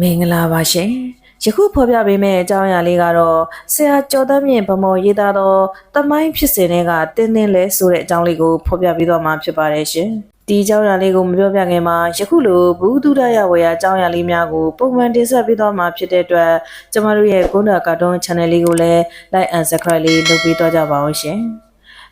မင်္ဂလာပါရှင်ယခုဖော်ပြပေးမယ့်အကြောင်းအရာလေးကတော့ဆရာကျော်သက်မြင့်ဗမော်ရေးသားသောတမိုင်းဖြစ်စဉ်တွေကတင်းတင်းလဲဆိုတဲ့အကြောင်းလေးကိုဖော်ပြပေးတော့မှာဖြစ်ပါတယ်ရှင်ဒီအကြောင်းအရာလေးကိုမပြောပြခင်မှာယခုလိုဘူးဒုဒရဝေယအကြောင်းအရာလေးများကိုပုံမှန်တင်ဆက်ပေးတော့မှာဖြစ်တဲ့အတွက်ကျမတို့ရဲ့ကွန်တာကာတွန်း channel လေးကိုလည်း like and subscribe လေးလုပ်ပေးတော့ကြပါအောင်ရှင်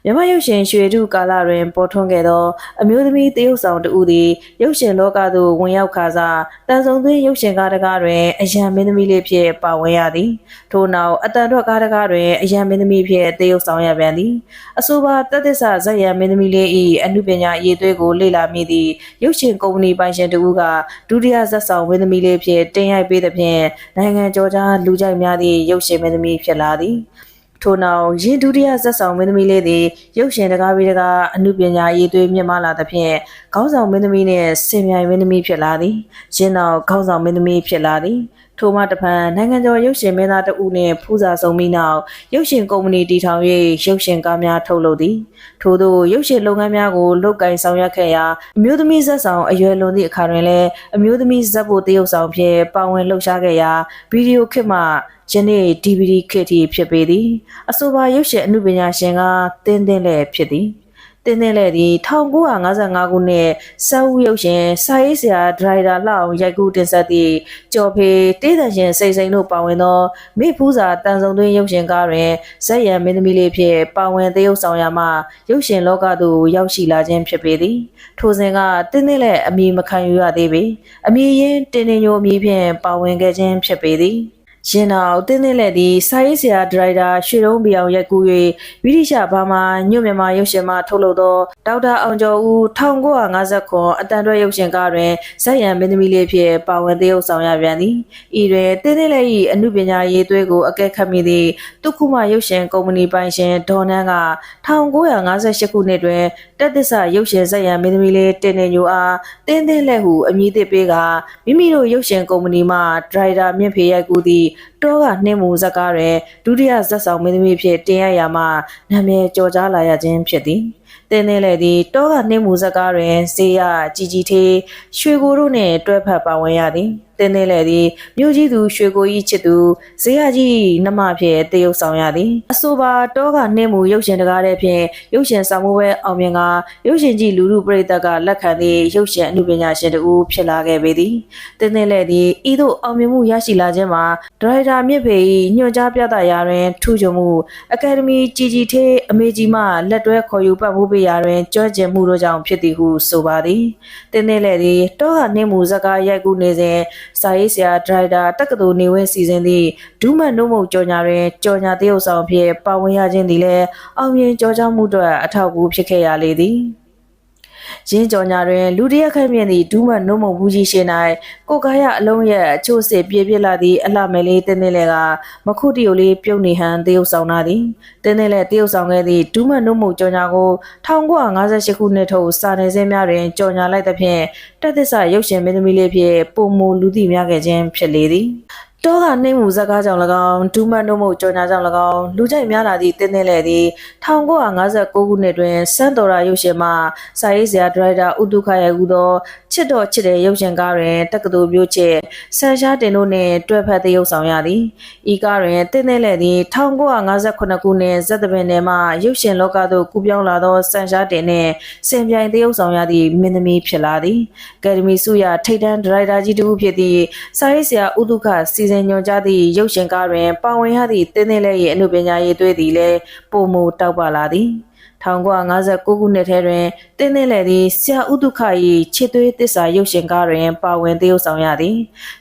မြမရုပ်ရှင်ရွှေတုကာလတွင်ပေါ်ထွန်းခဲ့သောအမျိုးသမီးတရုပ်ဆောင်တဦးသည်ရုပ်ရှင်လောကသို့ဝင်ရောက်ခါစားတန်ဆုံသွင်းရုပ်ရှင်ကားတကားတွင်အယံမင်းသမီးလေးဖြင့်ပါဝင်ရသည်ထို့နောက်အတန်ထွက်ကားတကားတွင်အယံမင်းသမီးဖြင့်တရုပ်ဆောင်ရပြန်သည်အဆိုပါတသက်ဆဇက်ယံမင်းသမီးလေး၏အမှုပညာအရေးသွေးကိုလေ့လာမိသည့်ရုပ်ရှင်ကုမ္ပဏီပိုင်ရှင်တဦးကဒုတိယဇက်ဆောင်မင်းသမီးလေးဖြင့်တင်ရိုက်ပေးသဖြင့်နိုင်ငံကျော်ကြားလူကြိုက်များသည့်ရုပ်ရှင်မင်းသမီးဖြစ်လာသည် ထို့နောက်ရင်းဒုတိယဇက်ဆောင်မင်းသမီးလေးသည်ရုပ်ရှင်တကားပြီးတကားအမှုပညာရေးသွေးမြင့်မားလာသဖြင့်ခေါင်းဆောင်မင်းသမီးနှင့်ဆင်မြိုင်မင်းသမီးဖြစ်လာသည်ရင်းနောက်ခေါင်းဆောင်မင်းသမီးဖြစ်လာသည် ထိုမှတဖန်နိုင်ငံကျော်ရုပ်ရှင်မင်းသားတဦးနှင့်ဖူးစာဆုံးပြီးနောက်ရုပ်ရှင်ကုမ္ပဏီတည်ထောင်၍ရုပ်ရှင်ကားများထုတ်လုပ်သည်ထို့သောရုပ်ရှင်လုပ်ငန်းများကိုလုပ်ကိုင်ဆောင်ရွက်ခဲ့ရာအမျိုးသမီးဇက်ဆောင်အရွယ်လွန်သည့်အခါတွင်လည်းအမျိုးသမီးဇက်ဖို့တရုပ်ဆောင်ဖြင့်ပါဝင်လှုပ်ရှားခဲ့ရာဗီဒီယိုခစ်မှယနေ့ DVD ခေတ်ထိဖြစ်ပေသည်အဆိုပါရုပ်ရှင်အမှုပညာရှင်ကတင်းတင်းလည်းဖြစ်သည် တင်းတင်းလည်းသည်1955ခုနှစ်ဆောက်ဦးရုပ်ရှင်စာရေးဆရာဒရိုက်တာလှအောင်ရိုက်ကူးတင်ဆက်သည့်ကျော်ဖေတေးသန်ရှင်စိတ်စိမ်တို့ပါဝင်သောမိဖူးစာတန်ဆုံသွင်းရုပ်ရှင်ကားတွင်ဇက်ရံမင်းသမီးလေးဖြင့်ပါဝင်သရုပ်ဆောင်ရမှရုပ်ရှင်လောကသို့ရောက်ရှိလာခြင်းဖြစ်ပေသည်ထိုစဉ်ကတင်းတင်းလည်းအမည်မခံယူရသေးပေအမည်ရင်းတင်းတင်းညိုအမည်ဖြင့်ပါဝင်ခဲ့ခြင်းဖြစ်ပေသည် ရင်နောက်တင်းတင်းလက်သည်စာရေးဆရာဒရိုက်တာရွှေတုံးပြောင်ရက်ကူ၍ဗြိတိရှဘာမာညွတ်မြန်မာရုပ်ရှင်မှထုတ်လုပ်သောဒေါက်တာအောင်ကျော်ဦး1959အတန်တွဲရုပ်ရှင်ကားတွင်ဇက်ရံမင်းသမီးလေးဖြင့်ပါဝင်သရုပ်ဆောင်ရပြန်သည်ဤတွင်တင်းတင်းလက်၏အမှုပညာရေးသွေးကိုအကဲခတ်မိသည့်တုခုမရုပ်ရှင်ကုမ္ပဏီပိုင်ရှင်ဒေါ်နန်းက1958ခုနှစ်တွင်တက်သစ္စာရုပ်ရှင်ဇက်ရံမင်းသမီးလေးတင်နေညိုအားတင်းတင်းလက်ဟုအမည်သစ်ပေးကမိမိတို့ရုပ်ရှင်ကုမ္ပဏီမှဒရိုက်တာမြင့်ဖေရိုက်ကူသည့်တောကနှင်းမူဇက်ကားတွင်ဒုတိယဇက်ဆောင်မင်းသမီးဖြစ်တင်ရရာမှနာမည်ကျော်ကြားလာရခြင်းဖြစ်သည်တင်းနေလေသည်တောကနှင်းမူဇက်ကားတွင်ဇေယជីជីသေးရွှေကိုတို့နှင့်တွဲဖက်ပါဝင်ရသည် တင်းနေလေသည်မြို့ကြီးသူရွှေကိုကြီးချစ်သူဇေယကြီးနှမဖြင့်တရုပ်ဆောင်ရသည်အဆိုပါတောကနှင်းမူရုပ်ရှင်တကားတဲ့ဖြင့်ရုပ်ရှင်ဆောင်မှုပဲအောင်မြင်ကရုပ်ရှင်ကြီးလူလူပရိသတ်ကလက်ခံသည့်ရုပ်ရှင်အမှုပညာရှင်တူဖြစ်လာခဲ့ပေသည်တင်းနေလေသည်ဤသို့အောင်မြင်မှုရရှိလာခြင်းမှာဒရိုက်တာမြင့်ဖေ၏ညွှန်ကြားပြသရာတွင်ထူးချွန်မှုအကယ်ဒမီကြီးကြီးသေးအမေကြီးမှလက်တွဲခေါ်ယူပတ်မှုပေးရာတွင်ကြွကျင်မှုတို့ကြောင့်ဖြစ်သည်ဟုဆိုပါသည်တင်းနေလေသည်တောကနှင်းမူဇက်ကားရိုက်ကူးနေစဉ်စာရေးဆရာဒရိုက်တာတက္ကသိုလ်နေဝင်စီစဉ်သည့်ဒူးမတ်နှုတ်မုတ်ကြော်ညာတွင်ကြော်ညာတရုပ်ဆောင်ဖြင့်ပါဝင်ရခြင်းသည်လည်းအောင်မြင်ကြော်ကြားမှုတို့အထောက်အကူဖြစ်ခဲ့ရလေသည် ရင်းကြော်ညာတွင်လူတရက်ခိုက်မြင့်သည့်ဒူးမတ်နှုတ်မုံဘူးကြီးရှိ၌ကိုကာယအလုံးရဲ့အချို့စစ်ပြေပြစ်လာသည့်အလှမယ်လေးတင်းတင်းလေးကမခုတီကိုလေးပြုတ်နေဟန်တရုပ်ဆောင်လာသည်တင်းတင်းလေးတရုပ်ဆောင်ခဲ့သည့်ဒူးမတ်နှုတ်မုံကြော်ညာကို1958ခုနှစ်ထုတ်စာနယ်ဇင်းများတွင်ကြော်ညာလိုက်သဖြင့်တက်သစ္စာရုပ်ရှင်မင်းသမီးလေးဖြင့်ပုံမူလူသိများခဲ့ခြင်းဖြစ်လေသည် တောကနှိမ့်မှုဇက်ကားကြောင့်၎င်းဒူးမတ်နှုတ်မှုကြော်ညာကြောင့်၎င်းလူကြိုက်များလာသည့်တင်းတင်းလေသည်1959ခုနှစ်တွင်စန်းတော်ရာရုပ်ရှင်မှစာရေးဆရာဒရိုက်တာဥတုခရဲ့ကူသောချစ်တော်ချစ်တဲ့ရုပ်ရှင်ကားတွင်တက္ကသိုလ်မြို့ချစ်ဆန်ရှားတင်တို့နှင့်တွဲဖက်သရုပ်ဆောင်ရသည်ဤကားတွင်တင်းတင်းလေသည်1958ခုနှစ်ဇက်သပင်နယ်မှရုပ်ရှင်လောကသို့ကူးပြောင်းလာသောဆန်ရှားတင်နှင့်စင်ပြိုင်သရုပ်ဆောင်ရသည့်မင်းသမီးဖြစ်လာသည်အကယ်ဒမီဆုရထိပ်တန်းဒရိုက်တာကြီးတစ်ဦးဖြစ်သည့်စာရေးဆရာဥတုခစီစဉ်ညွှန်ကြားသည့်ရုပ်ရှင်ကားတွင်ပါဝင်ရသည့်တင်းတင်းလေး၏အမှုပညာရေးသွေးသည်လည်းပုံမူတောက်ပလာသည် 1959ခုနှစ်ထဲတွင်တင်းတင်းလေသည်ဆရာဥတုခ၏ချစ်သွေးတစ္ဆာရုပ်ရှင်ကားတွင် ပါဝင်သရုပ်ဆောင်ရသည်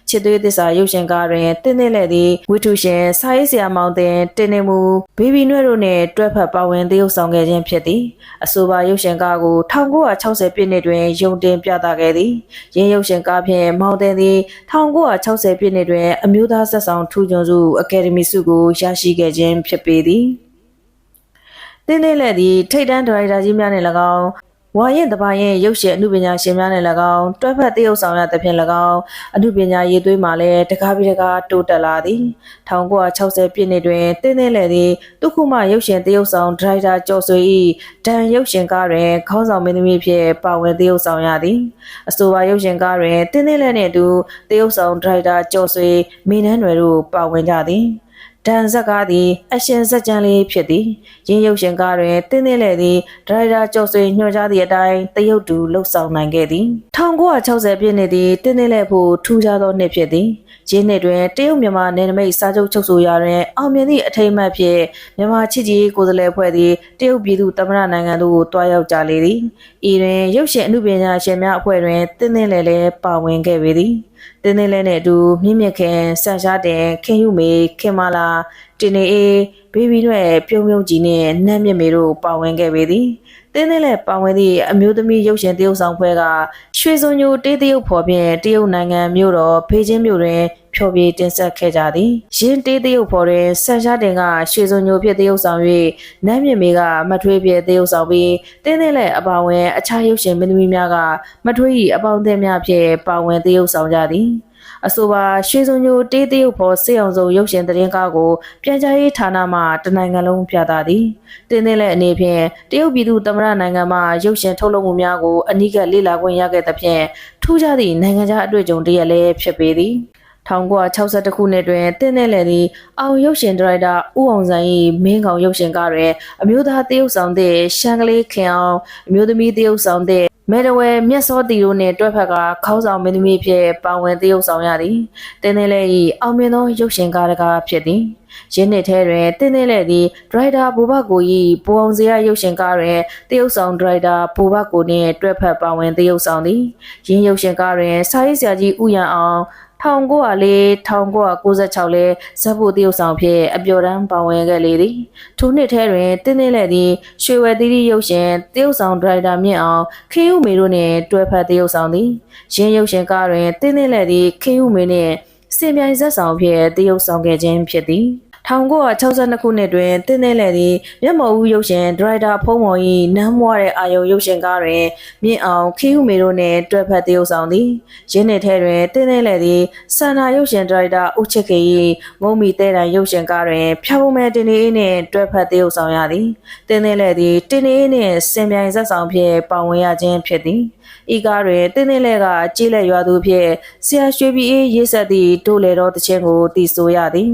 ချစ်သွေးတစ္ဆာရုပ်ရှင်ကားတွင်တင်းတင်းလေသည်ဝိထုရှင်စာရေးဆရာမောင်တင်တင်းနေမူဘေဘီနွဲ့တို့နှင့်တွဲဖက်ပါဝင်သရုပ်ဆောင်ခဲ့ခြင်းဖြစ်သည်အဆိုပါရုပ်ရှင်ကားကို1960ပြည့်နှစ်တွင်ရုံတင်ပြသခဲ့သည်ရင်းရုပ်ရှင်ကားဖြင့်မောင်တင်သည်1960ပြည့်နှစ်တွင် အမျိုးသားဆက်ဆောင်ထူးချွန်စုအကယ်ဒမီဆုကိုရရှိခဲ့ခြင်းဖြစ်ပေသည် တင်းတင်းလက်သည်ထိတ်တန်းဒရိုက်တာကြီးများနှင့်၎င်းဝါရင်တပါရင်ရုပ်ရှင်အမှုပညာရှင်များနဲ့၎င်းတွဲဖက်တရုပ်ဆောင်ရသဖြင့်၎င်းအမှုပညာရေးသွေးမှာလည်းတကားပြီးတကားတိုးတက်လာသည်1960ပြည့်နှစ်တွင်တင်းတင်းလေသည်ဒုက္ခမရုပ်ရှင်တရုပ်ဆောင်ဒရိုက်တာကျော်ဆွေ၏ဒန်ရုပ်ရှင်ကားတွင်ခေါင်းဆောင်မင်းသမီးဖြင့်ပါဝင်တရုပ်ဆောင်ရသည်အဆိုပါရုပ်ရှင်ကားတွင်တင်းတင်းလေနှင့်အတူတရုပ်ဆောင်ဒရိုက်တာကျော်ဆွေမိနန်းတွေတို့ပါဝင်ကြသည် ဒန်ဇက်ကားသည်အရှင်ဇက်ကြံလေးဖြစ်သည်ရင်းရုပ်ရှင်ကားတွင်တင်းတင်းလေသည်ဒရိုက်တာကျော်ဆွေညွှန်ကြားသည့်အတိုင်းတရုတ်တူလှုပ်ဆောင်နိုင်ခဲ့သည်1960ပြည့်နှစ်သည်တင်းတင်းလေဖို့ထူးခြားသောနှစ်ဖြစ်သည်ရင်းနှစ်တွင်တရုတ်မြန်မာနယ်နိမိတ်စာချုပ်ချုပ်ဆိုရာတွင်အောင်မြင်သည့်အထိမ်းအမှတ်ဖြင့်မြန်မာချစ်ကြည်ရေးကိုယ်စားလှယ်ဖွဲ့သည်တရုတ်ပြည်သူ့သမ္မတနိုင်ငံသို့တွားရောက်ကြလေသည်ဤတွင်ရုပ်ရှင်အမှုပညာရှင်များအဖွဲ့တွင်တင်းတင်းလေလည်းပါဝင်ခဲ့ပေသည် တင်းတင်းလဲနဲ့အတူမြင့်မြင့်ခင်ဆန်ရှားတင်ခင်ယူမေခင်မာလာတင်နေအေးဘေဘီတို့ရဲ့ပြုံးပြုံးကြီးနဲ့နတ်မြင့်မေတို့ပါဝင်ခဲ့ပေသည်တင်းတင်းလဲပါဝင်သည့်အမျိုးသမီးရုပ်ရှင်တရုပ်ဆောင်ဖွဲ့ကရွှေစုံညိုတေးတရုပ်ဖော်ဖြင့်တရုတ်နိုင်ငံမြို့တော်ဖေကျင်းမြို့တွင် ဖျော်ဖြေတင်ဆက်ခဲ့ကြသည်ရင်းတေးတရုပ်ဖော်တွင်ဆန်ရှားတင်ကရွှေစုံညိုဖြစ်တရုပ်ဆောင်၍နတ်မြင့်မေကမထွေးဖြစ်တရုပ်ဆောင်ပြီးတင်းတင်းလဲအပါဝင်အခြားရုပ်ရှင်မင်းသမီးများကမထွေး၏အပေါင်းအသင်းများဖြင့်ပါဝင်တရုပ်ဆောင်ကြသည်အဆိုပါရွှေစုံညိုတေးတရုပ်ဖော်စေအောင်စုံရုပ်ရှင်သတင်းကားကိုပြန်ကြားရေးဌာနမှတနိုင်ငံလုံးပြသသည်တင်းတင်းလည်းအနေဖြင့်တရုတ်ပြည်သူသမ္မတနိုင်ငံမှရုပ်ရှင်ထုတ်လုပ်မှုများကိုအနီးကပ်လေ့လာခွင့်ရခဲ့သဖြင့်ထူးခြားသည့်နိုင်ငံခြားအတွေ့အကြုံတစ်ရက်လည်းဖြစ်ပေသည် 1962ခုနှစ်တွင်တင်းနဲ့လည်းသည်အောင်ရုပ်ရှင်ဒါရိုက်တာဦးအောင်ဆိုင်၏မင်းကောင်ရုပ်ရှင်ကားတွင်အမျိုးသားတရုပ်ဆောင်တဲ့ရှန်ကလေးခင်အောင်အမျိုးသမီးတရုပ်ဆောင်တဲ့မဲတဝဲမြတ်စောတီတို့နှင့်တွဲဖက်ကခေါင်းဆောင်မင်းသမီးဖြစ်ပါဝင်တရုပ်ဆောင်ရသည်တင်းနဲ့လည်း၏အောင်မြင်သောရုပ်ရှင်ကားတကားဖြစ်သည်ရင်းနှစ်ထဲတွင်တင်းတင်းလည်းသည်ဒရိုက်တာဘူဘကို၏ပူအောင်စရာရုပ်ရှင်ကားတွင်တရုပ်ဆောင်ဒရိုက်တာဘူဘကိုနှင့်တွဲဖက်ပါဝင်တရုပ်ဆောင်သည်ရင်းရုပ်ရှင်ကားတွင်စာရေးဆရာကြီးဦးရန်အောင် 1904 1996လဲဇက်ဖို့တရုတ်ဆောင်ဖြင့်အပျော်တမ်းပါဝင်ခဲ့လေသည်ထိုနှစ်ထဲတွင်တင်းတင်းလက်သည်ရွှေဝဲသီးရုပ်ရှင်တရုတ်ဆောင်ဒရိုက်တာမြင့်အောင်ခေယူမေတို့နှင့်တွဲဖက်တရုတ်ဆောင်သည်ရင်းရုပ်ရှင်ကားတွင်တင်းတင်းလက်သည်ခေယူမေနှင့်စင်ပြိုင်ဇက်ဆောင်ဖြင့်တရုတ်ဆောင်ခဲ့ခြင်းဖြစ်သည် 1962ခုနှစ်တွင်တင်းတင်းလည်းသည်မျက်မှော်ဦးရုပ်ရှင်ဒရိုက်တာဖုံးမော်၏နမ်းမွားတဲ့အာယုံရုပ်ရှင်ကားတွင်မြင့်အောင်ခီးဦးမေတို့နှင့်တွဲဖက်တရုပ်ဆောင်သည်ရင်းနှစ်ထဲတွင်တင်းတင်းလည်းသည်ဆန္ဒရုပ်ရှင်ဒရိုက်တာဦးချစ်ခေ၏မုံမီတဲတန်ရုပ်ရှင်ကားတွင်ဖြာပုံမဲ့တင်နေအေးနှင့်တွဲဖက်တရုပ်ဆောင်ရသည်တင်းတင်းလည်းသည်တင်နေအေးနှင့်စင်ပြိုင်ဇက်ဆောင်ဖြင့်ပါဝင်ရခြင်းဖြစ်သည် ဤကားတွင်တင်းတင်းလဲကကြေးလက်ရွာသူဖြင့်ဆရာရွှေပြည်အေးရေးဆက်သည့်တို့လေတော်တခြင်းကိုတည်ဆိုရသည်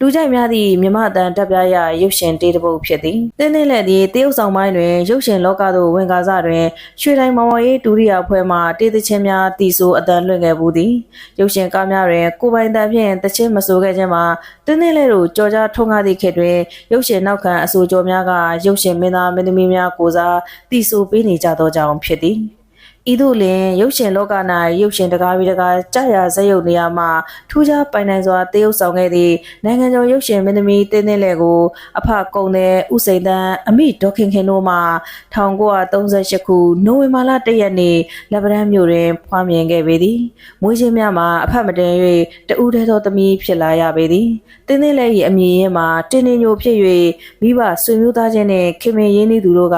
လူကြိုက်များသည့်မြမတန်တပ်ပြရရုပ်ရှင်တေးတစ်ပုဒ်ဖြစ်သည်တင်းတင်းလဲသည်တရုတ်ဆောင်ပိုင်းတွင်ရုပ်ရှင်လောကသို့ဝင်ကားစတွင်ရွှေတိုင်းမောင်မော်ရေးဒုတိယဖွဲ့မှတေးသခြင်းများတည်ဆိုအတန်လွှင့်ခဲ့ဘူးသည်ရုပ်ရှင်ကားများတွင်ကိုပိုင်တန်ဖြင့်တခြင်းမဆိုခဲ့ခြင်းမှာတင်းတင်းလဲတို့ကြော်ကြားထုံးကားသည့်ခေတ်တွင်ရုပ်ရှင်နောက်ခံအဆိုကြောများကရုပ်ရှင်မင်းသားမင်းသမီးများကိုစားတည်ဆိုပေးနေကြသောကြောင့်ဖြစ်သည် ဤသို့လင်ရုပ်ရှင်လောက၌ရုပ်ရှင်တကားပြီးတကားကြာရဇက်ရုပ်နေရာမှာထူးခြားပိုင်နိုင်စွာတရုပ်ဆောင်ခဲ့သည့်နိုင်ငံကျော်ရုပ်ရှင်မင်းသမီးတင်းတင်းလဲကို အဖကုံတဲ့ဥစိန်တန်းအမိဒေါခင်ခင်တို့မှ1938ခုနိုဝင်ဘာလ1ရက်နေ့လက်ဗရန်မြို့တွင်ဖွားမြင်ခဲ့ပေသည်မွေးချင်းများမှာအဖမတင်၍တဦးတည်းသောသမီးဖြစ်လာရပေသည်တင်းတင်းလဲ၏အမည်ရင်းမှာတင်းတင်းညိုဖြစ်၍မိဘဆွေမျိုးသားချင်းနှင့်ခင်မင်ရင်းနှီးသူတို့က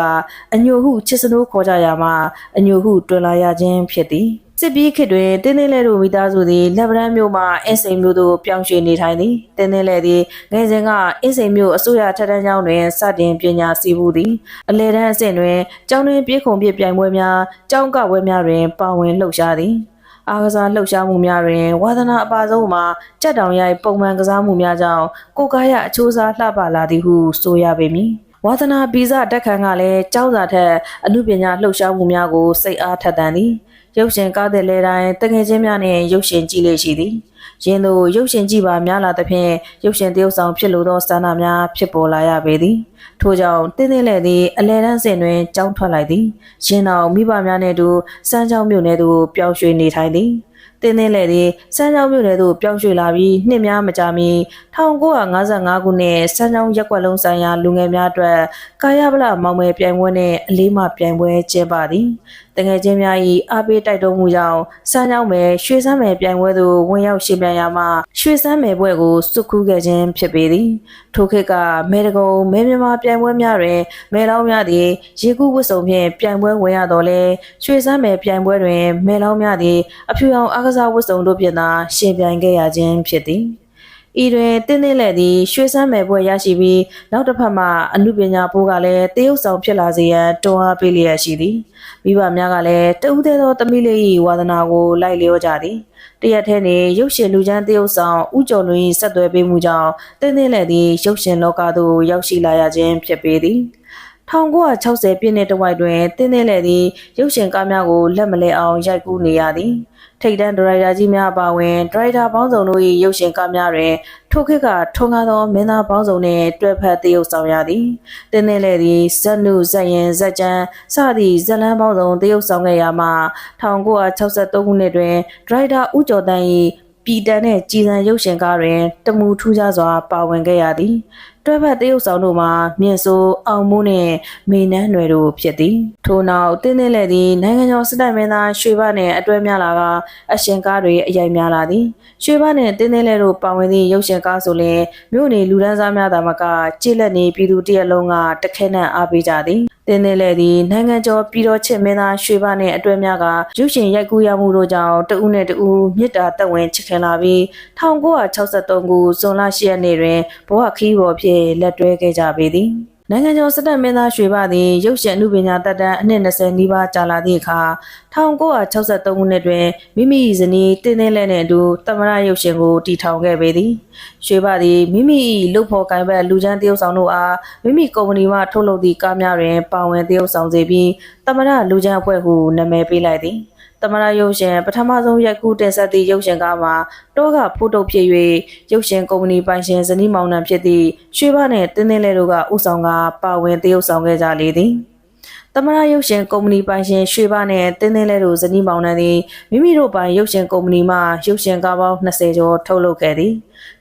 အညိုဟုချစ်စနိုးခေါ်ကြရမှာအညိုဟုတွင်လာရခြင်းဖြစ်သည်စစ်ပြီးခေတ်တွင်တင်းတင်းလဲတို့မိသားစုသည်လက်ဗရန်မြို့မှအင်းစိန်မြို့သို့ပြောင်းရွှေ့နေထိုင်သည်တင်းတင်းလဲသည်ငယ်စဉ်ကအင်းစိန်မြို့အစိုးရထက်တန်းကျောင်းတွင်စတင်ပညာစီးပူးသည်အလဲတန်းအဆင့်တွင်ကျောင်းတွင်ပြေးခုံပြပြိုင်ပွဲများကျောင်းကပွဲများတွင်ပါဝင်လှုပ်ရှားသည်အားကစားလှုပ်ရှားမှုများတွင်ဝါသနာအပါဆုံးမှာကြက်တောင်ရိုက်ပုံမှန်ကစားမှုများကြောင့်ကိုယ်ကာယအချိုးစားလှပလာသည်ဟုဆိုရပေမည် ဝါသနာဗီဇတက်ခံကလည်းကျောင်းစာထက်အမှုပညာလှုပ်ရှားမှုများကိုစိတ်အားထက်သန်သည်ရုပ်ရှင်ကားတဲ့လဲတိုင်းတငယ်ချင်းများနှင့်ရုပ်ရှင်ကြည့်လေရှိသည်ရင်းတို့ရုပ်ရှင်ကြည့်ပါများလာသဖြင့်ရုပ်ရှင်တရုပ်ဆောင်ဖြစ်လိုသောစံနာများဖြစ်ပေါ်လာရပေသည်ထို့ကြောင့်တင်းတင်းလဲသည်အလဲတန်းစဉ်တွင်ကြောင်းထွက်လိုက်သည်ရင်းတော်မိဘများနှင့်အတူစမ်းချောင်းမြို့နယ်သို့ပျောက်ရွှေ့နေထိုင်သည် တင်းတင်းလဲသည်စမ်းချောင်းမြို့နယ်သို့ပြောင်းရွှေ့လာပြီးနှစ်များမကြာမီ1955ခုနှစ်စမ်းချောင်းရက်ကွက်လုံးဆိုင်ရာလူငယ်များအတွက်ကာယဗလမောင်မယ်ပြိုင်ပွဲနှင့်အလေးမှပြိုင်ပွဲကျင်းပသည်တငယ်ချင်းများ၏အားပေးတိုက်တွန်းမှုကြောင့်စမ်းကြောင်းမယ်ရွှေစမ်းမယ်ပြိုင်ပွဲသို့ဝင်ရောက်ရှင်ပြိုင်ရာမှာရွှေစမ်းမယ်ပွဲကိုစုခူးခဲ့ခြင်းဖြစ်ပေသည်ထိုခေတ်ကမဲတကုံမဲမြမပြိုင်ပွဲများတွင်မဲလောင်းများသည်ရေကူးဝတ်စုံဖြင့်ပြိုင်ပွဲဝင်ရတော်လဲရွှေစမ်းမယ်ပြိုင်ပွဲတွင်မဲလောင်းများသည်အဖြူရောင်အားကစားဝတ်စုံတို့ဖြင့်သာရှင်ပြိုင်ခဲ့ရခြင်းဖြစ်သည် ဤတွင်တင်းတင်းလက်သည်ရွှေစမ်းမယ်ဘွဲရရှိပြီးနောက်တစ်ဖက်မှာအမှုပညာဘိုးကလည်းတရုတ်ဆောင်ဖြစ်လာစေရန်တွန်းအားပေးလျက်ရှိသည်မိဘများကလည်းတဦးသေးသောတမိလေး၏ဝါသနာကိုလိုက်လျောကြသည်တရက်ထဲတွင်ရုပ်ရှင်လူချမ်းတရုတ်ဆောင်ဥကျော်လွင်၏ဆက်သွယ်ပေးမှုကြောင့်တင်းတင်းလက်သည်ရုပ်ရှင်လောကသို့ရောက်ရှိလာရခြင်းဖြစ်ပေသည် 1960ပြည့်နှစ်တဝိုက်တွင်တင်းတင်းလက်သည်ရုပ်ရှင်ကားများကိုလက်မလဲအောင်ရိုက်ကူးနေရသည်ထိတ်တန်းဒရိုက်တာကြီးများအပါအဝင်ဒရိုက်တာပေါင်းစုံတို့၏ရုပ်ရှင်ကားများတွင်ထိုခေတ်ကထုံကားသောမင်းသားပေါင်းစုံနှင့်တွဲဖက်သရုပ်ဆောင်ရသည်တင်းတင်းလက်သည်ဇက်နုဇက်ရင်ဇက်ကျန်းစသည့်ဇက်လန်းပေါင်းစုံသရုပ်ဆောင်ခဲ့ရာမှာ1963ခုနှစ်တွင်ဒရိုက်တာဦးကျော်တန်း၏ပြည်တန်းတဲ့ကြည်စံရုပ်ရှင်ကားတွင်တမူထူးခြားစွာပါဝင်ခဲ့ရသည် တွဲဖက်တရုပ်ဆောင်တို့မှာမြင့်စိုးအောင်မိုးနှင့်မေနန်းနွယ်တို့ဖြစ်သည်ထို့နောက်တင်းတင်းလည်းသည်နိုင်ငံကျော်စစ်တပ်မင်းသားရွှေဘနှင့်အတွဲများလာကအရှင်ကားတွေအရိုက်များလာသည်ရွှေဘနှင့်တင်းတင်းလည်းတို့ပါဝင်သည့်ရုပ်ရှင်ကားဆိုလျှင်မြို့နေလူဒန်းစားများသာမကကြည်လက်နေပြည်သူတရက်လုံးကတခဲနက်အားပေးကြသည် တင်းတင်းလည်းသည်နိုင်ငံကျော်ပြည်တော်ချစ်မင်းသားရွှေဘနှင့်အတွဲများကရုပ်ရှင်ရိုက်ကူးရမှုတို့ကြောင့်တဦးနှင့်တဦးမြစ်တာတက်ဝင်ချစ်ခင်လာပြီး1963ခုဇွန်လ10ရက်နေ့တွင်ဘဝခီးပေါ်ဖြင့်လက်တွဲခဲ့ကြပေသည် နိုင်ငံကျော်စစ်တပ်မင်းသားရွှေဘသည်ရုပ်ရှင်အမှုပညာတက်တန်းအနှစ်20နီးပါးကြာလာသည့်အခါ1963ခုနှစ်တွင်မိမိ၏ဇနီးတင်းတင်းလဲနှင့်အတူသမရရုပ်ရှင်ကိုတည်ထောင်ခဲ့ပေသည်ရွှေဘသည်မိမိ၏လုပ်ဖော်ကိုင်ဘက်လူချမ်းတရုပ်ဆောင်တို့အားမိမိကုမ္ပဏီမှထုတ်လုပ်သည့်ကားများတွင်ပါဝင်တရုပ်ဆောင်စေပြီးသမရလူချမ်းအဖွဲ့ဟုနာမည်ပေးလိုက်သည် သမရရုပ်ရှင်ပထမဆုံးရိုက်ကူးတင်ဆက်သည့်ရုပ်ရှင်ကားမှာတောကဖိုးတုပ်ဖြစ်၍ရုပ်ရှင်ကုမ္ပဏီပိုင်ရှင်ဇနီးမောင်နှံဖြစ်သည့်ရွှေဘနှင့်တင်းတင်းလဲတို့ကဥဆောင်ကပါဝင်တရုပ်ဆောင်ခဲ့ကြလေသည် သမရရုပ်ရှင်ကုမ္ပဏီပိုင်ရှင်ရွှေဘနှင့်တင်းတင်းလဲတို့ဇနီးမောင်နှံသည်မိမိတို့ပိုင်ရုပ်ရှင်ကုမ္ပဏီမှရုပ်ရှင်ကားပေါင်း20ကျော်ထုတ်လုပ်ခဲ့သည်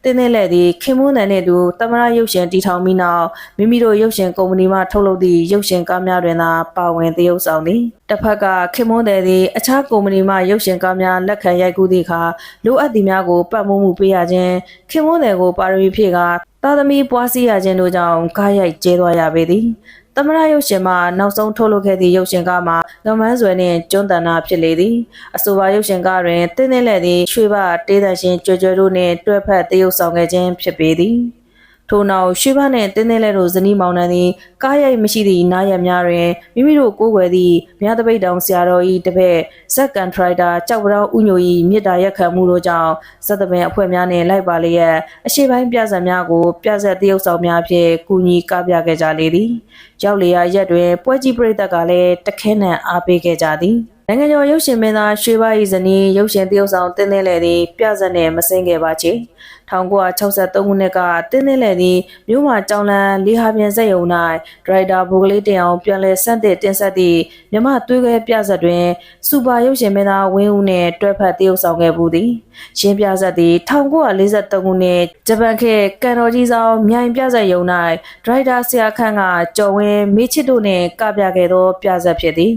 တင်းတင်းလဲသည်ခင်မွန်းတန်နှင့်အတူသမရရုပ်ရှင်တည်ထောင်ပြီးနောက်မိမိတို့ရုပ်ရှင်ကုမ္ပဏီမှထုတ်လုပ်သည့်ရုပ်ရှင်ကားများတွင်သာပါဝင်တရုပ်ဆောင်သည်တစ်ဖက်ကခင်မွန်းတယ်သည်အခြားကုမ္ပဏီမှရုပ်ရှင်ကားများလက်ခံရိုက်ကူးသည့်အခါလိုအပ်သည်များကိုပတ်မိုးမှုပေးရခြင်းခင်မွန်းတယ်ကိုပါရမီဖြည့်ကသာသမီပွားစီရခြင်းတို့ကြောင့်ကားရိုက်ကျဲသွားရပေသည်သမရရုပ်ရှင်မှာနောက်ဆုံးထုတ်လုပ်ခဲ့သည့်ရုပ်ရှင်ကားမှာငမန်းဆွယ်နှင့်ကျွန်းတန်နာဖြစ်လေသည်အဆိုပါရုပ်ရှင်ကားတွင်တင်းတင်းလက်သည်ရွှေဘတေးသန့်ရှင်ကြွကြွတို့နှင့်တွဲဖက်သရုပ်ဆောင်ခဲ့ခြင်းဖြစ်ပေသည် ထို့နောက်ရွှေဘနှင့်တင်းတင်းလက်တို့ဇနီးမောင်နှံသည်ကားရိုက်မရှိသည့်နားရများတွင်မိမိတို့ကိုးကွယ်သည့်မြတ်တပိတ်တောင်ဆရာတော်၏တပည့်ဇက်ကန်ထရိုက်တာကြောက်ပြောင်းဥညို၏မြစ်တာရက်ခံမှုတို့ကြောင့်ဇက်တပင်အဖွဲ့များနှင့်လိုက်ပါလျက်အရှိပိုင်းပြဇာတ်များကိုပြဇာတ်တရုပ်ဆောင်များဖြင့်ကူညီကပြခဲ့ကြလေသည်ရောက်လေရာရက်တွင်ပွဲကြီးပရိသတ်ကလည်းတခဲနံအားပေးခဲ့ကြသည်နိုင်ငံကျော်ရုပ်ရှင်မင်းသားရွှေဘ၏ဇနီးရုပ်ရှင်တရုပ်ဆောင်တင်းတင်းလေသည်ပြဇက်နှင့်မစင်းခဲ့ပါချေ 1963ခုနှစ်ကတင်းတင်းလေသည်မြို့မှာကြောင်လန်လေးဟာပြင်စက်ယုံ၌ဒရိုက်တာဘိုကလေးတင်အောင်ပြန်လည်စန့်သစ်တင်ဆက်သည့်မြမသွေးခဲပြဇက်တွင်စူပါရုပ်ရှင်မင်းသားဝင်းဦးနှင့်တွဲဖက်တရုပ်ဆောင်ခဲ့ပူသည်ရှင်းပြဇက်သည်1943ခုနှစ်ဂျပန်ခေတ်ကန်တော်ကြီးဆောင်မြိုင်ပြဇက်ယုံ၌ဒရိုက်တာဆရာခန့်ကကျော်ဝင်းမေချစ်တို့နှင့်ကပြခဲ့သောပြဇက်ဖြစ်သည်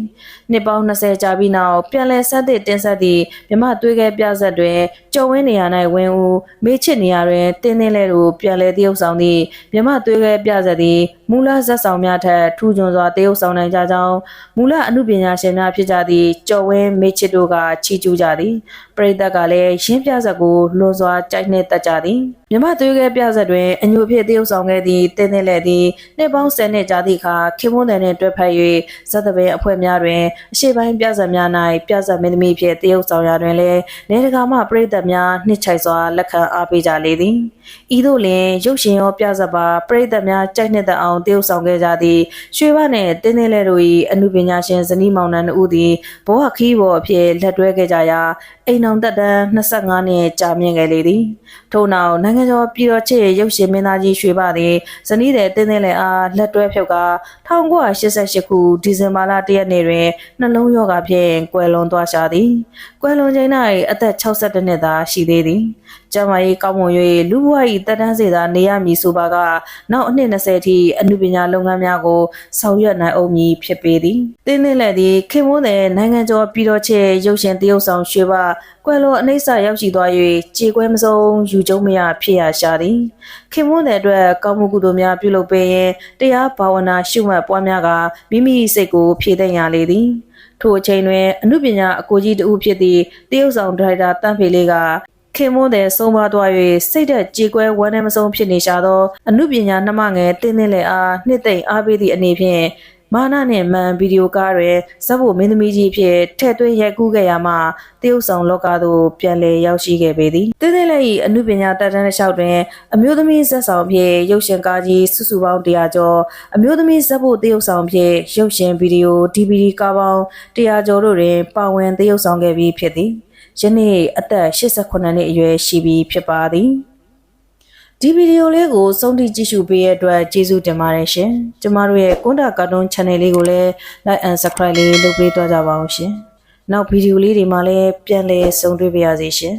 နှစ်ပေါင်း20ကြာပြီးနောက်ပြန်လည်ဆက်သစ်တင်ဆက်သည့်မြမသွေးခဲပြဇက်တွင်ကျော်ဝင်းနေရာ၌ဝင်းဦးမေချစ်နေရာတွင်တင်းတင်းလဲတို့ပြန်လည်တရုပ်ဆောင်သည့်မြမသွေးခဲပြဇက်သည်မူလဇက်ဆောင်များထက်ထူးချွန်စွာတရုပ်ဆောင်နိုင်ကြကြောင်းမူလအမှုပညာရှင်များဖြစ်ကြသည့်ကျော်ဝင်းမေချစ်တို့ကချီးကျူးကြသည်ပရိသတ်ကလည်းရင်းပြဇက်ကိုလွန်စွာကြိုက်နှစ်သက်ကြသည် မြမသွေးခဲပြဇက်တွင်အညိုဖြစ်တရုပ်ဆောင်ခဲ့သည့်တင်းတင်းလဲသည်နှစ်ပေါင်း10နှစ်ကြာသည့်အခါခင်မွန်းတယ်နှင့်တွဲဖက်၍ဇက်တပင်အဖွဲ့များတွင်အရှိပိုင်းပြဇက်များ၌ပြဇက်မင်းသမီးဖြစ်တရုပ်ဆောင်ရာတွင်လည်းနေတကာမှပရိသတ်များနှစ်ချိုက်စွာလက်ခံအားပေးကြလေသည်ဤသို့လျှင်ရုပ်ရှင်ရောပြဇက်ပါပရိသတ်များကြိုက်နှစ်သက်အောင်တရုပ်ဆောင်ခဲ့ကြသည်ရွှေဘနှင့်တင်းတင်းလဲတို့၏အမှုပညာရှင်ဇနီးမောင်နှံတို့သည်ဘဝခီးပေါ်အဖြစ်လက်တွဲခဲ့ကြရာအိမ်အောင်သက်တမ်း25နှစ်ကြာမြင့်ခဲ့လေသည် ထို့နောက်နိုင်ငံကျော်ပြည်တော်ချစ်ရုပ်ရှင်မင်းသားကြီးရွှေဘသည်ဇနီးတဲ့တင်းတင်းလဲအားလက်တွဲဖြုတ်ကာ1988ခုဒီဇင်ဘာလ1ရက်နေ့တွင်နှလုံးရောဂါဖြင့်ကွယ်လွန်သွားရှာသည်ကွယ်လွန်ချိန်၌အသက်62နှစ်သာရှိသေးသည် ကျမကြီးကောင်းမွန်၍လူဘဝ၏တက်တန်းစေသာနေရမည်ဆိုပါကနောက်အနှစ်20အထိအမှုပညာလုပ်ငန်းများကိုဆောင်ရွက်နိုင်အောင်မည်ဖြစ်ပေသည်တင်းနှင်းလည်းသည်ခင်မွန်းတဲ့နိုင်ငံကျော်ပြည်တော်ချေရုပ်ရှင်တရုပ်ဆောင်ရွှေပါကွယ်လိုအနှိမ့်ဆရောက်ရှိသွား၍ကြေကွဲမစုံယူကျုံမရဖြစ်ရရှာသည်ခင်မွန်းတဲ့အတွက်ကောင်းမှုကုသိုလ်များပြုလုပ်ပေးရင်တရားဘာဝနာရှုမှတ်ပွားများကမိမိစိတ်ကိုဖြည့်သိမ့်ရလေသည်ထိုအချိန်တွင်အမှုပညာအကိုကြီးတဦးဖြစ်သည့်တရုတ်ဆောင်ဒရိုက်တာတန့်ဖေလေးက ခင်မွန်းတဲ့ဆုံးပါသွား၍စိတ်သက်ကြေကွဲဝမ်းနည်းမဆုံးဖြစ်နေရှာသောအမှုပညာနှမငယ်တင်းတင်းလည်းအားနှစ်သိမ့်အားပေးသည့်အနေဖြင့်မာနနှင့်မန်ဗီဒီယိုကားတွင်ဇက်ဖို့မင်းသမီးကြီးဖြစ်ထဲ့သွင်းရိုက်ကူးခဲ့ရမှတရုတ်ဆောင်လောကသို့ပြန်လည်ရောက်ရှိခဲ့ပေသည်တင်းတင်းလည်း၏အမှုပညာတက်တန်းတစ်လျှောက်တွင်အမျိုးသမီးဇက်ဆောင်ဖြင့်ရုပ်ရှင်ကားကြီးစုစုပေါင်း100ကျော်အမျိုးသမီးဇက်ဖို့တရုတ်ဆောင်ဖြင့်ရုပ်ရှင်ဗီဒီယို DVD ကားပေါင်း100ကျော်တို့တွင်ပါဝင်တရုတ်ဆောင်ခဲ့ပြီးဖြစ်သည် ယနေ့အသက်89နှစ်အရွယ်ရှိပြီဖြစ်ပါသည်ဒီဗီဒီယိုလေးကိုစုံထိကြည့်ရှုပေးတဲ့အတွက်ကျေးဇူးတင်ပါတယ်ရှင်ကျမတို့ရဲ့ကွန်တာကာတွန်း channel လေးကိုလည်း like and subscribe လေးလုပ်ပေးသွားကြပါအောင်ရှင်နောက်ဗီဒီယိုလေးတွေမှာလည်းပြန်လည်ဆုံတွေ့ပါရစေရှင်